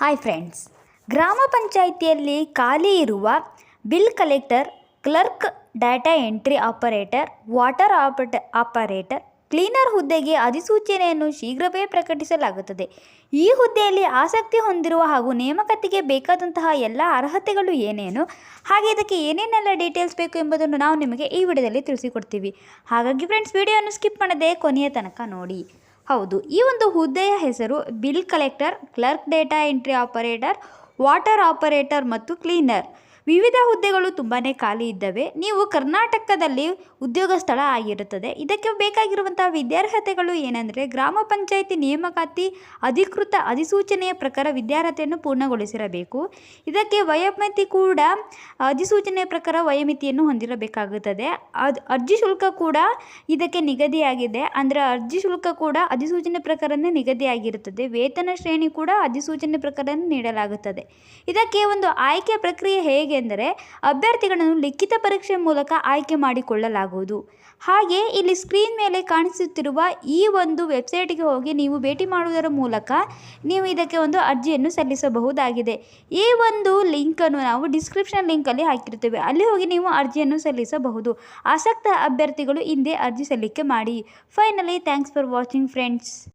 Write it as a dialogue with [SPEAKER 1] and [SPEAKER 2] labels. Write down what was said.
[SPEAKER 1] Hi friends ಗ್ರಾಮ ಪಂಚಾಯಿತಿಯಲ್ಲಿ ಖಾಲಿ ಇರುವ bill collector clerk data entry operator water operate operator cleaner ಹುದ್ದೆಗೆ ಅಧಿಸೂಚನೆಯನ್ನು ಶೀಘ್ರವೇ ಪ್ರಕಟಿಸಲಾಗುತ್ತದೆ. ಈ ಹುದ್ದೆಯಲ್ಲಿ ಆಸಕ್ತಿ ಹೊಂದಿರುವ ಹಾಗೂ ನೇಮಕಾತಿಗೆ ಬೇಕಾದಂತಹ ಎಲ್ಲ ಅರ್ಹತೆಗಳು ಏನೇನು, ಹಾಗೆ ಇದಕ್ಕೆ ಏನೇನೆಲ್ಲ ಡೀಟೇಲ್ಸ್ ಬೇಕು ಎಂಬುದನ್ನು ನಾವು ನಿಮಗೆ ಈ ವಿಡಿಯೋದಲ್ಲಿ ತಿಳಿಸಿಕೊಡ್ತೀವಿ. ಹಾಗಾಗಿ ಫ್ರೆಂಡ್ಸ್ ವಿಡಿಯೋವನ್ನು ಸ್ಕಿಪ್ ಮಾಡದೆ ಕೊನೆಯ ತನಕ ನೋಡಿ. ಹೌದು. ಈ ಒಂದು ಹುದ್ದೆಯ ಹೆಸರು bill collector, clerk data entry operator, water operator ಮತ್ತು ಕ್ಲೀನರ್. ವಿವಿಧ ಹುದ್ದೆಗಳು ತುಂಬಾ ಖಾಲಿ ಇದ್ದಾವೆ. ನೀವು ಕರ್ನಾಟಕದಲ್ಲಿ ಉದ್ಯೋಗ ಸ್ಥಳ ಆಗಿರುತ್ತದೆ. ಇದಕ್ಕೆ ಬೇಕಾಗಿರುವಂತಹ ವಿದ್ಯಾರ್ಹತೆಗಳು ಏನಂದರೆ ಗ್ರಾಮ ಪಂಚಾಯಿತಿ ನೇಮಕಾತಿ ಅಧಿಕೃತ ಅಧಿಸೂಚನೆಯ ಪ್ರಕಾರ ವಿದ್ಯಾರ್ಹತೆಯನ್ನು ಪೂರ್ಣಗೊಳಿಸಿರಬೇಕು. ಇದಕ್ಕೆ ವಯೋಮಿತಿ ಕೂಡ ಅಧಿಸೂಚನೆಯ ಪ್ರಕಾರ ವಯೋಮಿತಿಯನ್ನು ಹೊಂದಿರಬೇಕಾಗುತ್ತದೆ. ಅದು ಅರ್ಜಿ ಶುಲ್ಕ ಕೂಡ ಇದಕ್ಕೆ ನಿಗದಿಯಾಗಿದೆ. ಅಂದರೆ ಅರ್ಜಿ ಶುಲ್ಕ ಕೂಡ ಅಧಿಸೂಚನೆ ಪ್ರಕಾರನೇ ನಿಗದಿಯಾಗಿರುತ್ತದೆ. ವೇತನ ಶ್ರೇಣಿ ಕೂಡ ಅಧಿಸೂಚನೆ ಪ್ರಕಾರ ನೀಡಲಾಗುತ್ತದೆ. ಇದಕ್ಕೆ ಒಂದು ಆಯ್ಕೆ ಪ್ರಕ್ರಿಯೆ ಹೇಗೆಂದರೆ ಅಭ್ಯರ್ಥಿಗಳನ್ನು ಲಿಖಿತ ಪರೀಕ್ಷೆ ಮೂಲಕ ಆಯ್ಕೆ ಮಾಡಿಕೊಳ್ಳಲಾಗುವುದು. ಹಾಗೆ ಇಲ್ಲಿ ಸ್ಕ್ರೀನ್ ಮೇಲೆ ಕಾಣಿಸುತ್ತಿರುವ ಈ ಒಂದು ವೆಬ್ಸೈಟ್ಗೆ ಹೋಗಿ ನೀವು ಭೇಟಿ ಮಾಡುವುದರ ಮೂಲಕ ನೀವು ಇದಕ್ಕೆ ಒಂದು ಅರ್ಜಿಯನ್ನು ಸಲ್ಲಿಸಬಹುದಾಗಿದೆ. ಈ ಒಂದು ಲಿಂಕನ್ನು ನಾವು ಡಿಸ್ಕ್ರಿಪ್ಷನ್ ಲಿಂಕಲ್ಲಿ ಹಾಕಿರುತ್ತೇವೆ. ಅಲ್ಲಿ ಹೋಗಿ ನೀವು ಅರ್ಜಿಯನ್ನು ಸಲ್ಲಿಸಬಹುದು. ಆಸಕ್ತ ಅಭ್ಯರ್ಥಿಗಳು ಹಿಂದೆ ಅರ್ಜಿ ಸಲ್ಲಿಕೆ ಮಾಡಿ. Finally thanks for watching friends.